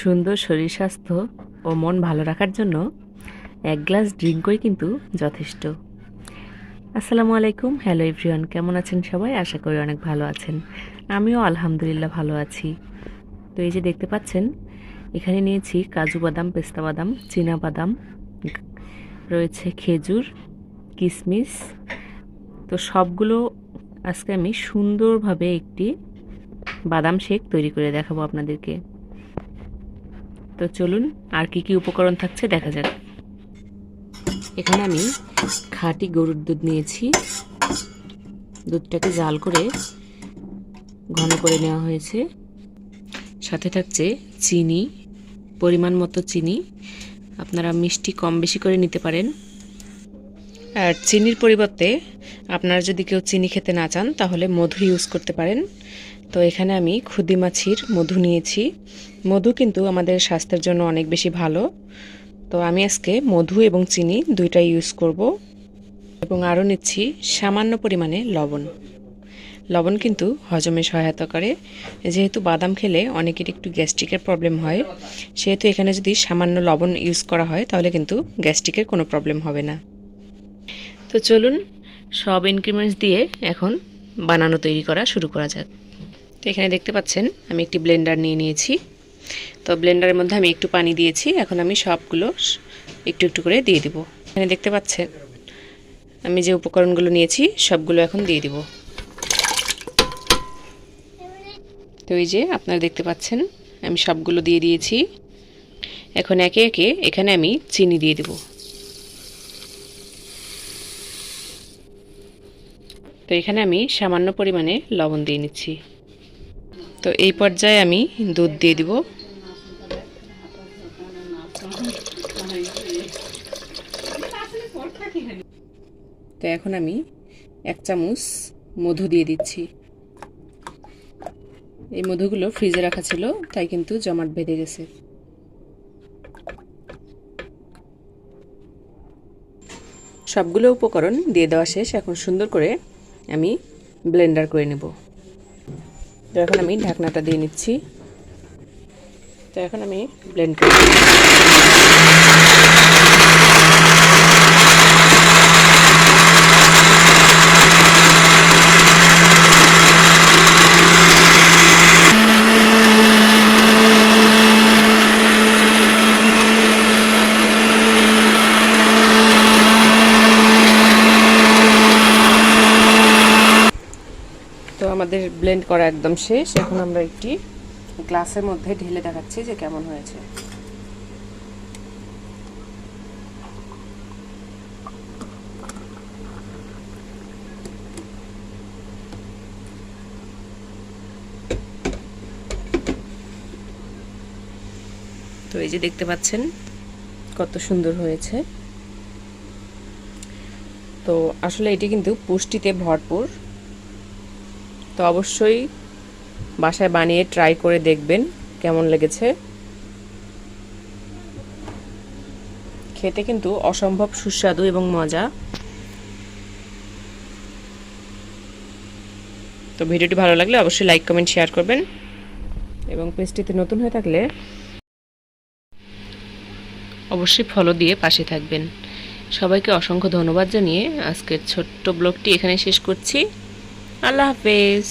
সুন্দর শরীর স্বাস্থ্য ও মন ভালো রাখার জন্য এক গ্লাস ড্রিঙ্কই কিন্তু যথেষ্ট। আসসালামু আলাইকুম। হ্যালো এভরিওয়ান, কেমন আছেন সবাই? আশা করি অনেক ভালো আছেন। আমিও আলহামদুলিল্লাহ ভালো আছি। তো এই যে দেখতে পাচ্ছেন, এখানে নিয়েছি কাজু বাদাম, পেস্তা বাদাম, চীনা বাদাম, রয়েছে খেজুর কিশমিশ তো সবগুলো আজকে আমি সুন্দরভাবে একটি বাদাম শেক তৈরি করে দেখাবো আপনাদেরকে। তো চলুন, আর কি কি উপকরণ থাকছে দেখা যাক। এখানে আমি খাঁটি গরুর দুধ নিয়েছি। দুধটাকে জাল করে ঘন করে নেওয়া হয়েছে। সাথে থাকছে চিনি, পরিমাণ মতো চিনি। আপনারা মিষ্টি কম বেশি করে নিতে পারেন। আর চিনির পরিবর্তে আপনারা যদি কেউ চিনি খেতে না চান, তাহলে মধু ইউজ করতে পারেন। তো এখানে আমি খুদি মাছির মধু নিয়েছি। মধু কিন্তু আমাদের স্বাস্থ্যের জন্য অনেক বেশি ভালো। তো আমি আজকে মধু এবং চিনি দুইটাই ইউজ করব এবং আরও নিচ্ছি সামান্য পরিমাণে লবণ। লবণ কিন্তু হজমে সহায়তা করে। যেহেতু বাদাম খেলে অনেকের একটু গ্যাস্ট্রিকের প্রবলেম হয়, সেহেতু এখানে যদি সামান্য লবণ ইউজ করা হয়, তাহলে কিন্তু গ্যাস্ট্রিকের কোনো প্রবলেম হবে না। তো চলুন, সব ইনক্রিমেন্টস দিয়ে এখন বানানো তৈরি করা শুরু করা যাক। তো এখানে দেখতে পাচ্ছেন, আমি একটি ব্লেন্ডার নিয়ে নিয়েছি। তো ব্লেন্ডারের মধ্যে আমি একটু পানি দিয়েছি, এখন আমি সবগুলো একটু একটু করে দিয়ে দিব। এখানে দেখতে পাচ্ছেন, আমি যে উপকরণগুলো নিয়েছি, সবগুলো এখন দিয়ে দিব। তো এই যে আপনারা দেখতে পাচ্ছেন, আমি সবগুলো দিয়ে দিয়েছি। এখন একে একে এখানে আমি চিনি দিয়ে দেব। তো এখানে আমি সামান্য পরিমাণে লবণ দিয়ে নিচ্ছি। তো এই পর্যায়ে আমি দুধ দিয়ে দিব। তো এখন আমি এক চামচ মধু দিয়ে দিচ্ছি। এই মধুগুলো ফ্রিজে রাখা ছিল, তাই কিন্তু জমাট বেঁধে গেছে। সবগুলো উপকরণ দিয়ে দেওয়া শেষ। এখন সুন্দর করে আমি ব্লেন্ডার করে নেব। তো এখন আমি ঢাকনাটা দিয়ে নিচ্ছি। তো এখন আমি ব্লেন্ড করে আমাদের ব্লেন্ড করা একদম শেষ। এখন আমরা একটি গ্লাসের মধ্যে ঢেলে দেখাচ্ছি যে কেমন হয়েছে। তো এই যে দেখতে পাচ্ছেন কত সুন্দর হয়েছে। তো আসলে এটি কিন্তু পুষ্টিতে ভরপুর। তো অবশ্যই বাসায় বানিয়ে ট্রাই করে দেখবেন কেমন লেগেছে। খেতে কিন্তু অসম্ভব সুস্বাদু এবং মজা। তো ভিডিওটি ভালো লাগলে অবশ্যই লাইক কমেন্ট শেয়ার করবেন এবং পেজটিতে নতুন হয়ে থাকলে অবশ্যই ফলো দিয়ে পাশে থাকবেন। সবাইকে অসংখ্য ধন্যবাদ জানিয়ে আজকের ছোট্ট ব্লগটি এখানে শেষ করছি। আল্লাহ হাফেজ